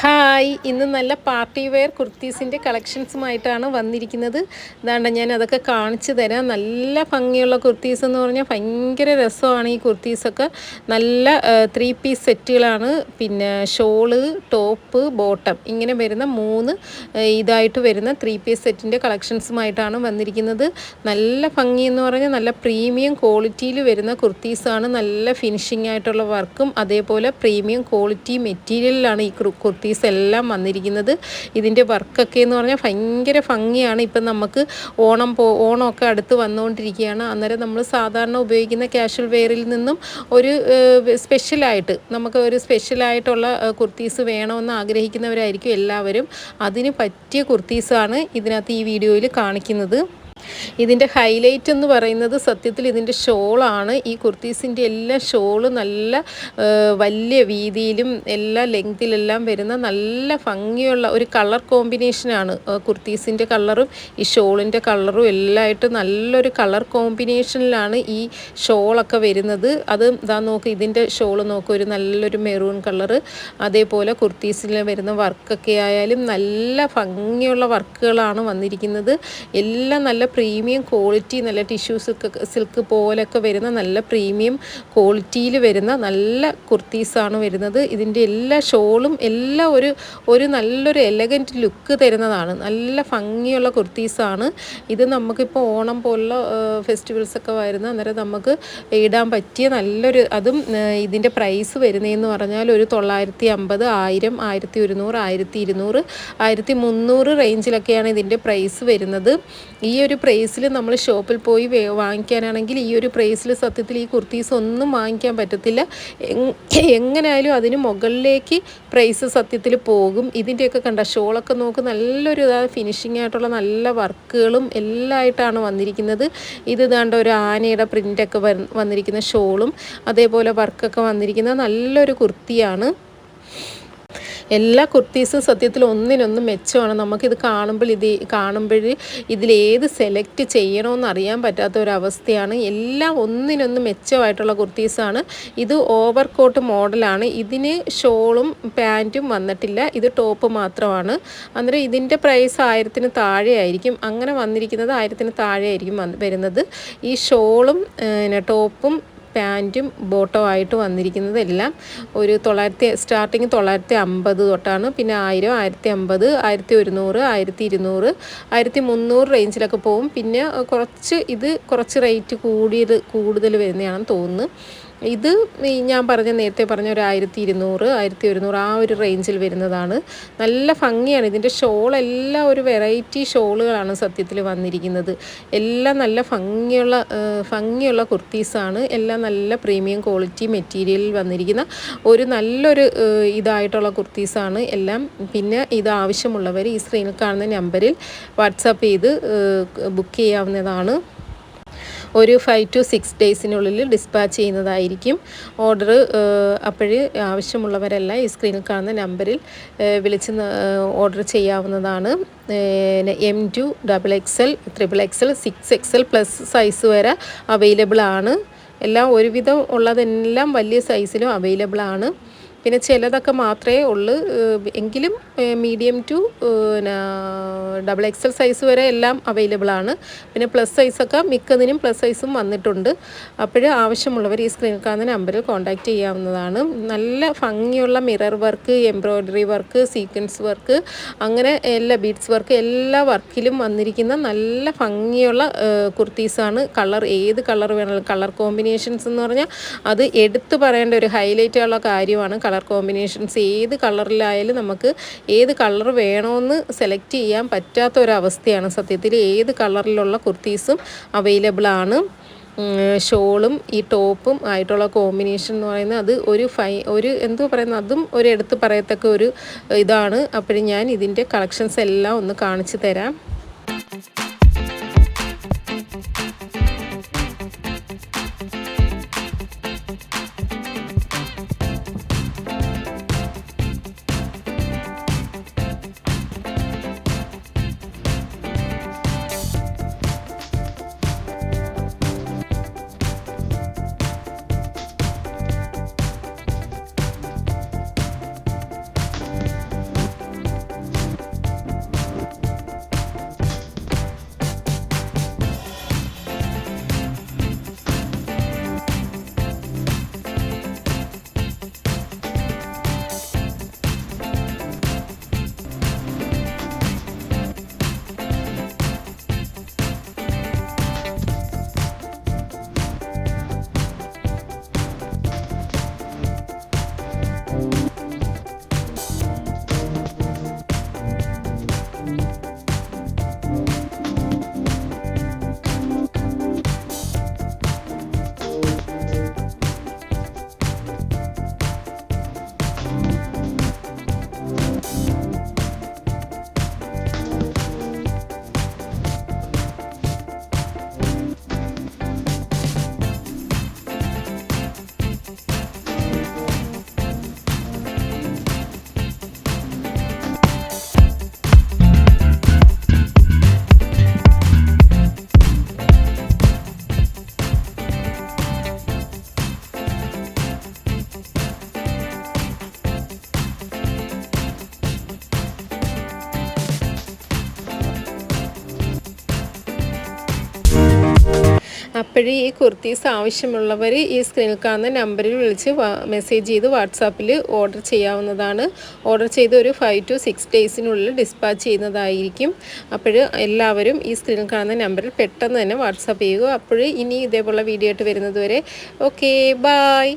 Hi. ഇന്ന് നല്ല party wear കുർത്തീസിന്റെ കളക്ഷൻസുമായിട്ടാണ് വന്നിരിക്കുന്നത്. ഇതാണ്ട് ഞാൻ അതൊക്കെ കാണിച്ചു തരാം. നല്ല ഭംഗിയുള്ള കുർത്തീസ് എന്ന് പറഞ്ഞാൽ ഭയങ്കര രസമാണ് ഈ കുർത്തീസൊക്കെ. നല്ല ത്രീ പീസ് സെറ്റുകളാണ്. പിന്നെ ഷോൾ ടോപ്പ് ബോട്ടം ഇങ്ങനെ വരുന്ന മൂന്ന് ഇതായിട്ട് വരുന്ന ത്രീ പീസ് സെറ്റിന്റെ കളക്ഷൻസുമായിട്ടാണ് വന്നിരിക്കുന്നത്. നല്ല ഭംഗി എന്ന് പറഞ്ഞാൽ നല്ല പ്രീമിയം ക്വാളിറ്റിയിൽ വരുന്ന കുർത്തീസാണ്. നല്ല ഫിനിഷിംഗ് ആയിട്ടുള്ള വർക്കും അതേപോലെ പ്രീമിയം ക്വാളിറ്റി മെറ്റീരിയലിലാണ് ഈ കുർ- കുർത്തീസ് എല്ലാം വന്നിരിക്കുന്നത്. ഇതിന്റെ വർക്കൊക്കെ എന്ന് പറഞ്ഞാൽ ഭയങ്കര ഭംഗിയാണ്. ഇപ്പം നമുക്ക് ഓണം പോ ഓണമൊക്കെ അടുത്ത് വന്നുകൊണ്ടിരിക്കുകയാണ്. അന്നേരം നമ്മൾ സാധാരണ ഉപയോഗിക്കുന്ന കാഷ്വൽ വെയറിൽ നിന്നും ഒരു സ്പെഷ്യലായിട്ട് നമുക്ക് ഒരു സ്പെഷ്യലായിട്ടുള്ള കുർത്തീസ് വേണമെന്ന് ആഗ്രഹിക്കുന്നവരായിരിക്കും എല്ലാവരും. അതിന് പറ്റിയ കുർത്തീസാണ് ഇതിനകത്ത് ഈ വീഡിയോയിൽ കാണിക്കുന്നത്. ഇതിന്റെ ഹൈലൈറ്റ് എന്ന് പറയുന്നത് സത്യത്തിൽ ഇതിന്റെ ഷോളാണ് ഈ കുർത്തീസിന്റെ എല്ലാ ഷോൾ നല്ല വലിയ വീതിയിലും എല്ലാ ലെങ്തിലെല്ലാം വരുന്ന നല്ല ഭംഗിയുള്ള ഒരു കളർ കോമ്പിനേഷനാണ് കുർത്തീസിന്റെ കളറും ഈ ഷോളിന്റെ കളറും എല്ലായിട്ട് നല്ലൊരു കളർ കോമ്പിനേഷനിലാണ് ഈ ഷോളൊക്കെ വരുന്നത്. അത് ഇതാ നോക്ക് ഇതിന്റെ ഷോൾ നോക്ക് ഒരു നല്ലൊരു മെറൂൺ കളറ് അതേപോലെ കുർത്തീസിൽ വരുന്ന വർക്കൊക്കെ ആയാലും നല്ല ഭംഗിയുള്ള വർക്കുകളാണ് വന്നിരിക്കുന്നത്. എല്ലാം നല്ല പ്രീമിയം ക്വാളിറ്റി നല്ല ടിഷ്യൂസ് സിൽക്ക് സിൽക്ക് പോലൊക്കെ വരുന്ന നല്ല പ്രീമിയം ക്വാളിറ്റിയിൽ വരുന്ന നല്ല കുർത്തീസാണ് വരുന്നത്. ഇതിന്റെ എല്ലാ ഷോളും എല്ലാം ഒരു ഒരു നല്ലൊരു എലഗന്റ് ലുക്ക് തരുന്നതാണ്. നല്ല ഭംഗിയുള്ള കുർത്തീസാണ്. ഇത് നമുക്കിപ്പോൾ ഓണം പോലുള്ള ഫെസ്റ്റിവൽസൊക്കെ വരുന്ന അന്നേരം നമുക്ക് ഇടാൻ പറ്റിയ നല്ലൊരു അതും ഇതിന്റെ പ്രൈസ് വരുന്നതെന്ന് പറഞ്ഞാൽ ഒരു തൊള്ളായിരത്തി അമ്പത് ആയിരം ആയിരത്തി ഒരുന്നൂറ് ആയിരത്തി ഇരുന്നൂറ് ആയിരത്തി മുന്നൂറ് റേഞ്ചിലൊക്കെയാണ് ഇതിന്റെ പ്രൈസ് വരുന്നത്. ഈ ഒരു പ്രൈസിൽ നമ്മൾ ഷോപ്പിൽ പോയി വാങ്ങിക്കാനാണെങ്കിൽ ഈ ഒരു പ്രൈസിൽ സത്യത്തിൽ ഈ കുർത്തീസ് ഒന്നും വാങ്ങിക്കാൻ പറ്റത്തില്ല. എങ്ങനെയായാലും അതിന് മുകളിലേക്ക് പ്രൈസ് സത്യത്തിൽ പോകും. ഇതിന്റെയൊക്കെ കണ്ട ഷോളൊക്കെ നോക്ക് നല്ലൊരു ഫിനിഷിംഗ് ആയിട്ടുള്ള നല്ല വർക്കുകളും എല്ലാം ആയിട്ടാണ് വന്നിരിക്കുന്നത്. ഇത് ദാണ്ട ഒരു ആനയുടെ പ്രിന്റൊക്കെ വന്നിരിക്കുന്ന ഷോളും അതേപോലെ വർക്കൊക്കെ വന്നിരിക്കുന്ന നല്ലൊരു കുർത്തിയാണ്. എല്ലാ കുർത്തീസും സത്യത്തിൽ ഒന്നിനൊന്നും മെച്ചമാണ്. നമുക്കിത് കാണുമ്പോൾ ഇത് കാണുമ്പോൾ ഇതിലേത് സെലക്ട് ചെയ്യണമെന്ന് അറിയാൻ പറ്റാത്ത ഒരവസ്ഥയാണ് എല്ലാം ഒന്നിനൊന്നും മെച്ചമായിട്ടുള്ള കുർത്തീസാണ്. ഇത് ഓവർ കോട്ട് മോഡലാണ്. ഇതിന് ഷോളും പാന്റും വന്നിട്ടില്ല. ഇത് ടോപ്പ് മാത്രമാണ്. അന്നേരം ഇതിന്റെ പ്രൈസ് ആയിരത്തിന് താഴെ ആയിരിക്കും അങ്ങനെ വന്നിരിക്കുന്നത് ആയിരത്തിന് താഴെ ആയിരിക്കും വരുന്നത്. ഈ ഷോളും ടോപ്പും പാന്റും ബോട്ടോ ആയിട്ട് വന്നിരിക്കുന്നത് എല്ലാം ഒരു തൊള്ളായിരത്തി സ്റ്റാർട്ടിങ് തൊള്ളായിരത്തി അമ്പത് തൊട്ടാണ്. പിന്നെ ആയിരം ആയിരത്തി അമ്പത് ആയിരത്തി ഒരുന്നൂറ് ആയിരത്തി ഇരുന്നൂറ് ആയിരത്തി മുന്നൂറ് റേഞ്ചിലൊക്കെ പോകും പിന്നെ കുറച്ച് ഇത് കുറച്ച് റേറ്റ് കൂടിയത് കൂടുതൽ വരുന്നതാണെന്ന് തോന്നുന്നു. ഇത് ഞാൻ പറഞ്ഞ നേരത്തെ പറഞ്ഞ ഒരു ആയിരത്തി ഇരുന്നൂറ് ആയിരത്തി ഒരുന്നൂറ് ആ ഒരു റേഞ്ചിൽ വരുന്നതാണ്. നല്ല ഭംഗിയാണ്. ഇതിന്റെ ഷോളെല്ലാം ഒരു വെറൈറ്റി ഷോളുകളാണ് സത്യത്തിൽ വന്നിരിക്കുന്നത്. എല്ലാം നല്ല ഭംഗിയുള്ള ഭംഗിയുള്ള കുർത്തീസാണ് എല്ലാം നല്ല പ്രീമിയം ക്വാളിറ്റി മെറ്റീരിയലിൽ വന്നിരിക്കുന്ന ഒരു നല്ലൊരു ഇതായിട്ടുള്ള കുർത്തീസാണ് എല്ലാം പിന്നെ ഇത് ആവശ്യമുള്ളവർ ഈ സ്ക്രീനിൽ കാണുന്ന നമ്പറിൽ വാട്സാപ്പ് ചെയ്ത് ബുക്ക് ചെയ്യാവുന്നതാണ്. ഒരു ഫൈവ് ടു സിക്സ് ഡേയ്സിനുള്ളിൽ ഡിസ്പാച്ച് ചെയ്യുന്നതായിരിക്കും. ഓർഡർ അപ്പോഴ് ആവശ്യമുള്ളവരെല്ലാം ഈ സ്ക്രീനിൽ കാണുന്ന നമ്പറിൽ വിളിച്ച് ഓർഡർ ചെയ്യാവുന്നതാണ്. M to double XL triple XL six XL plus size വരെ അവൈലബിൾ ആണ്. എല്ലാം ഒരുവിധം ഉള്ളതെല്ലാം വലിയ സൈസിലും അവൈലബിൾ ആണ്. പിന്നെ ചിലതൊക്കെ മാത്രമേ ഉള്ളൂ. എങ്കിലും medium to double XL size വരെ എല്ലാം അവൈലബിൾ ആണ്. പിന്നെ പ്ലസ് സൈസൊക്കെ മിക്കതിനും പ്ലസ് സൈസും വന്നിട്ടുണ്ട്. അപ്പോൾ ആവശ്യമുള്ളവർ ഈ സ്ക്രീനിൽ കാണുന്ന നമ്പറിൽ കോൺടാക്റ്റ് ചെയ്യാവുന്നതാണ്. നല്ല ഭംഗിയുള്ള mirror work embroidery work sequence work അങ്ങനെ എല്ലാ ബീഡ്സ് വർക്ക് എല്ലാ വർക്കിലും വന്നിരിക്കുന്ന നല്ല ഭംഗിയുള്ള കുർത്തീസാണ് കളർ ഏത് കളർ വേണമെങ്കിലും കളർ കോമ്പിനേഷൻസ് എന്ന് പറഞ്ഞാൽ അത് എടുത്തു പറയേണ്ട ഒരു ഹൈലൈറ്റ് ഉള്ള കാര്യമാണ്. കളർ കളർ കോമ്പിനേഷൻസ് ഏത് കളറിലായാലും നമുക്ക് ഏത് കളർ വേണമെന്ന് സെലക്ട് ചെയ്യാൻ പറ്റാത്ത ഒരവസ്ഥയാണ് സത്യത്തിൽ ഏത് കളറിലുള്ള കുർത്തീസും അവൈലബിൾ ആണ്. ഷോളും ഈ ടോപ്പും ആയിട്ടുള്ള കോമ്പിനേഷൻ എന്ന് പറയുന്നത് അത് ഒരു ഫൈ ഒരു എന്തോ പറയുന്നത് അതും ഒരു എടുത്ത് പറയത്തക്ക ഒരു ഇതാണ്. അപ്പോൾ ഞാൻ ഇതിന്റെ കളക്ഷൻസ് എല്ലാം ഒന്ന് കാണിച്ചു തരാം. അപ്പോഴേ ഈ കുർത്തീസ് ആവശ്യമുള്ളവർ ഈ സ്ക്രീനിൽ കാണുന്ന നമ്പറിൽ വിളിച്ച് മെസ്സേജ് ചെയ്ത് വാട്സാപ്പിൽ ഓർഡർ ചെയ്യാവുന്നതാണ്. ഓർഡർ ചെയ്ത് ഒരു ഫൈവ് ടു സിക്സ് ഡേയ്സിനുള്ളിൽ ഡിസ്പാച്ച് ചെയ്യുന്നതായിരിക്കും. അപ്പോൾ എല്ലാവരും ഈ സ്ക്രീനിൽ കാണുന്ന നമ്പറിൽ പെട്ടെന്ന് തന്നെ വാട്സാപ്പ് ചെയ്യുക. അപ്പോൾ ഇനി ഇതേപോലെ വീഡിയോ ആയിട്ട് വരുന്നത് വരെ. Okay bye